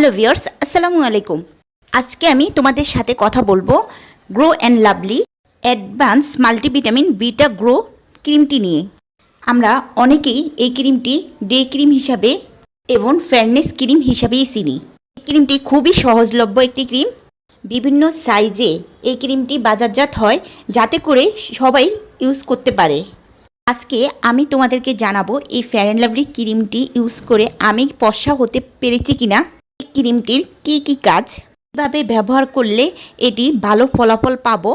Hello viewers, আসসালামু আলাইকুম। আজকে আমি তোমাদের সাথে কথা বলব glow and lovely advance multivitamin beta glow ক্রিমটি নিয়ে। আমরা অনেকেই এই ক্রিমটি ডে ক্রিম হিসাবে এবং ফেয়ারনেস ক্রিম হিসাবেই চিনি। এই ক্রিমটি খুবই সহজলভ্য একটি ক্রিম বিভিন্ন সাইজে এই ক্রিমটি বাজারজাত হয় যাতে করে সবাই ইউজ করতে পারে। আজকে আমি তোমাদেরকে জানাব এই ফেয়ার অ্যান্ড লাভলি ক্রিমটি ইউজ করে আমি পশা হতে পেরেছি কিনা। ক্রিমটির কি কি কাজ? কীভাবে ব্যবহার করলে এটি ভালো ফলাফল পাবো?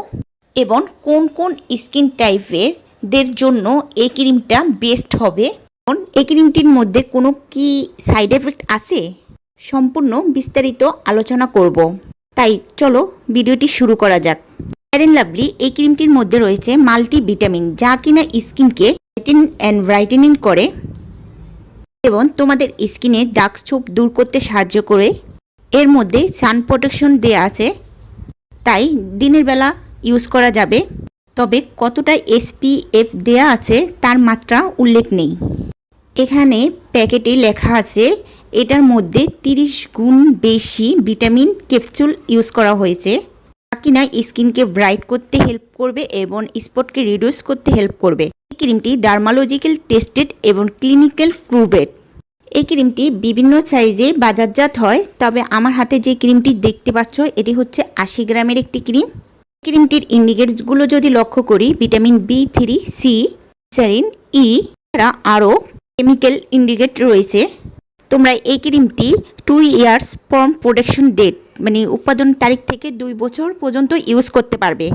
এবং কোন কোন স্কিন টাইপের দের জন্য এই ক্রিমটা বেস্ট হবে? এবং এই ক্রিমটির মধ্যে কোনো কি সাইড এফেক্ট আছে? সম্পূর্ণ বিস্তারিত আলোচনা করব। তাই চলো ভিডিওটি শুরু করা যাক। ফেয়ার অ্যান্ড লাভলি এই ক্রিমটির মধ্যে রয়েছে মাল্টি ভিটামিন যা কিনা স্কিনকে ব্রাইটেন অ্যান্ড ব্রাইটেনিং করে। এবং তোমাদের স্কিনে দাগ ছোপ দূর করতে সাহায্য করে। এর মধ্যে সান প্রোটেকশন দেয়া আছে। তাই দিনের বেলা ইউজ করা যাবে। তবে কতটা এসপিএফ দেয়া আছে তার মাত্রা উল্লেখ নেই। এখানে প্যাকেটে লেখা আছে, এটার মধ্যে 30 গুণ বেশি ভিটামিন ক্যাপসুল ইউজ করা হয়েছে। কিনা স্কিনকে ব্রাইট করতে হেল্প করবে এবং স্পটকে রিডিউস করতে হেল্প করবে। এই ক্রিমটি ডার্মালজিক্যাল টেস্টেড এবং ক্লিনিক্যাল প্রুভেড। এই ক্রিমটি বিভিন্ন সাইজে বাজারজাত হয়, তবে আমার হাতে যে ক্রিমটি দেখতে পাচ্ছ, এটি হচ্ছে আশি গ্রামের একটি ক্রিম। ক্রিমটির ইন্ডিকেটসগুলো যদি লক্ষ্য করি, ভিটামিন বি থ্রি, সি স্যারিন ই ছাড়া আরও কেমিক্যাল ইন্ডিকেট রয়েছে। তোমরা এই ক্রিমটি two years from production date মানে উৎপাদন তারিখ থেকে দুই বছর পর্যন্ত ইউজ করতে পারবে।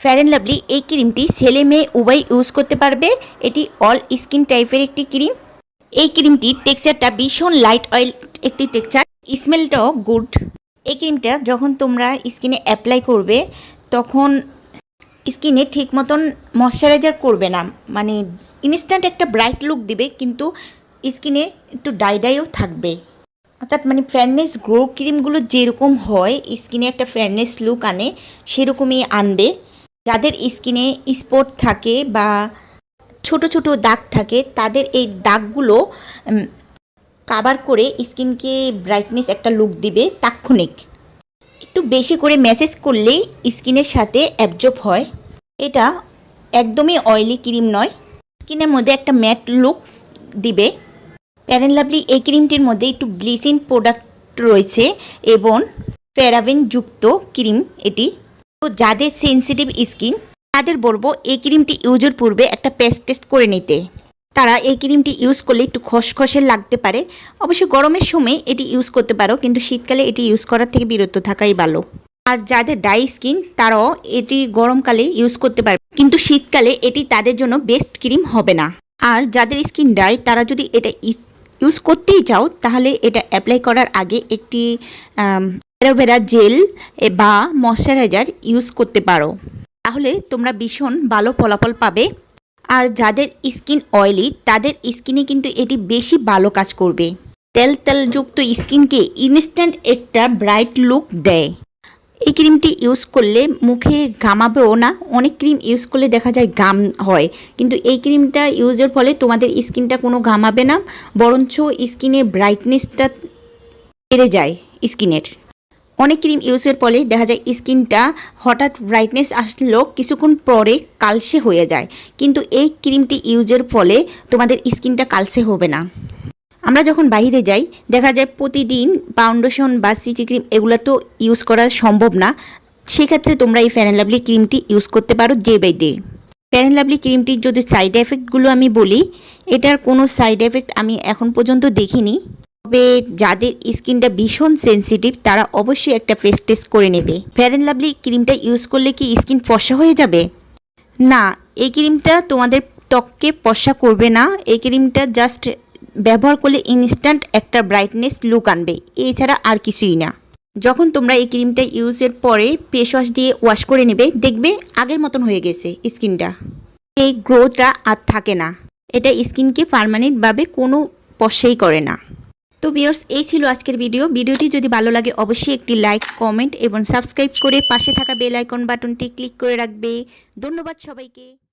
ফেয়ার অ্যান্ড লাভলি এই ক্রিমটি ছেলে মেয়ে উভয় ইউজ করতে পারবে। এটি অল স্কিন টাইপের একটি ক্রিম এই ক্রিমটির টেক্সচারটা ভীষণ লাইট অয়েল একটি টেক্সচার স্মেলটাও গুড এই ক্রিমটা যখন তোমরা স্কিনে অ্যাপ্লাই করবে, তখন স্কিনে ঠিক মতন ময়শ্চারাইজার করবে না। মানে ইনস্ট্যান্ট একটা ব্রাইট লুক দিবে, কিন্তু স্কিনে একটু ডাই ডাইও থাকবে। অর্থাৎ মানে ফেয়ারনেস গ্রো ক্রিমগুলো যেরকম হয় স্কিনে একটা ফেয়ারনেস লুক আনে, সেরকমই আনবে। যাদের স্কিনে স্পট থাকে বা ছোট ছোট দাগ থাকে, তাদের এই দাগগুলো কাবার করে স্কিনকে ব্রাইটনেস একটা লুক দিবে তাৎক্ষণিক। একটু বেশি করে ম্যাসেজ করলেই স্কিনের সাথে অ্যাবজর্ব হয়। এটা একদমই অয়েলি ক্রিম নয়। স্কিনের মধ্যে একটা ম্যাট লুক দিবে। প্যারেন লাভলি এই ক্রিমটির মধ্যে একটু ব্লিচিং প্রোডাক্ট রয়েছে এবং প্যারাবেন যুক্ত ক্রিম এটি। তো যাদের সেন্সিটিভ স্কিন তাদের বলব এই ক্রিমটি ইউজের পূর্বে একটা পেস্ট টেস্ট করে নিতে। তারা এই ক্রিমটি ইউজ করলে একটু খসখসে লাগতে পারে। অবশ্য গরমের সময় এটি ইউজ করতে পারো, কিন্তু শীতকালে এটি ইউজ করার থেকে বিরত থাকাই ভালো। আর যাদের ড্রাই স্কিন তারাও এটি গরমকালে ইউজ করতে পারবে। কিন্তু শীতকালে এটি তাদের জন্য বেস্ট ক্রিম হবে না। আর যাদের স্কিন ড্রাই তারা যদি এটা ইউজ করতেই চাও, তাহলে এটা অ্যাপ্লাই করার আগে একটি অ্যালোভেরা জেল বা ময়শ্চারাইজার ইউজ করতে পারো। তাহলে তোমরা ভীষণ ভালো ফলাফল পাবে। আর যাদের স্কিন অয়েলি তাদের স্কিনে কিন্তু এটি বেশি ভালো কাজ করবে। তেল তেলযুক্ত স্কিনকে ইনস্ট্যান্ট একটা ব্রাইট লুক দেয়। এই ক্রিমটি ইউজ করলে মুখে ঘামাবেও না, অনেক ক্রিম ইউজ করলে দেখা যায় ঘাম হয়। কিন্তু এই ক্রিমটা ইউজের ফলে তোমাদের স্কিনটা কোনো ঘামাবে না, বরঞ্চ স্কিনের ব্রাইটনেসটা বেড়ে যায় স্কিনের। অনেক ক্রিম ইউজের ফলে দেখা যায় স্কিনটা হঠাৎ ব্রাইটনেস আসলেও কিছুক্ষণ পরে কালসে হয়ে যায়। কিন্তু এই ক্রিমটি ইউজের ফলে তোমাদের স্কিনটা কালসে হবে না। আমরা যখন বাইরে যাই, দেখা যায় প্রতিদিন ফাউন্ডেশন বা সিটি ক্রিম এগুলো তো ইউজ করা সম্ভব না। সেক্ষেত্রে তোমরা এই ফ্যান লাভলি ক্রিমটি ইউজ করতে পারো day by day fair lovely ক্রিমটির যদি সাইড এফেক্টগুলো আমি বলি, এটার কোনো সাইড এফেক্ট আমি এখন পর্যন্ত দেখিনি। তবে যাদের স্কিনটা ভীষণ সেন্সিটিভ তারা অবশ্যই একটা ফেস টেস্ট করে নেবে। ফেয়ার অ্যান্ড লাভলি ক্রিমটা ইউজ করলে কি স্কিন ফসা হয়ে যাবে? না, এই ক্রিমটা তোমাদের ত্বককে ফসা করবে না। এই ক্রিমটা জাস্ট ব্যবহার করলে ইনস্ট্যান্ট একটা ব্রাইটনেস লুক আনবে। এছাড়া আর কিছুই না। যখন তোমরা এই ক্রিমটা ইউজের পরে ফেস ওয়াশ দিয়ে ওয়াশ করে নেবে, দেখবে আগের মতন হয়ে গেছে স্কিনটা। এই গ্রোথটা আর থাকে না। এটা স্কিনকে পারমানেন্টভাবে কোনো পশেই করে না। তো বিয়ার্স এই ছিল আজকের ভিডিও ভিডিওটি যদি ভালো লাগে, অবশ্যই একটি লাইক কমেন্ট এবং সাবস্ক্রাইব করে পাশে থাকা বেল আইকন বাটনটি ক্লিক করে রাখবে। ধন্যবাদ সবাইকে।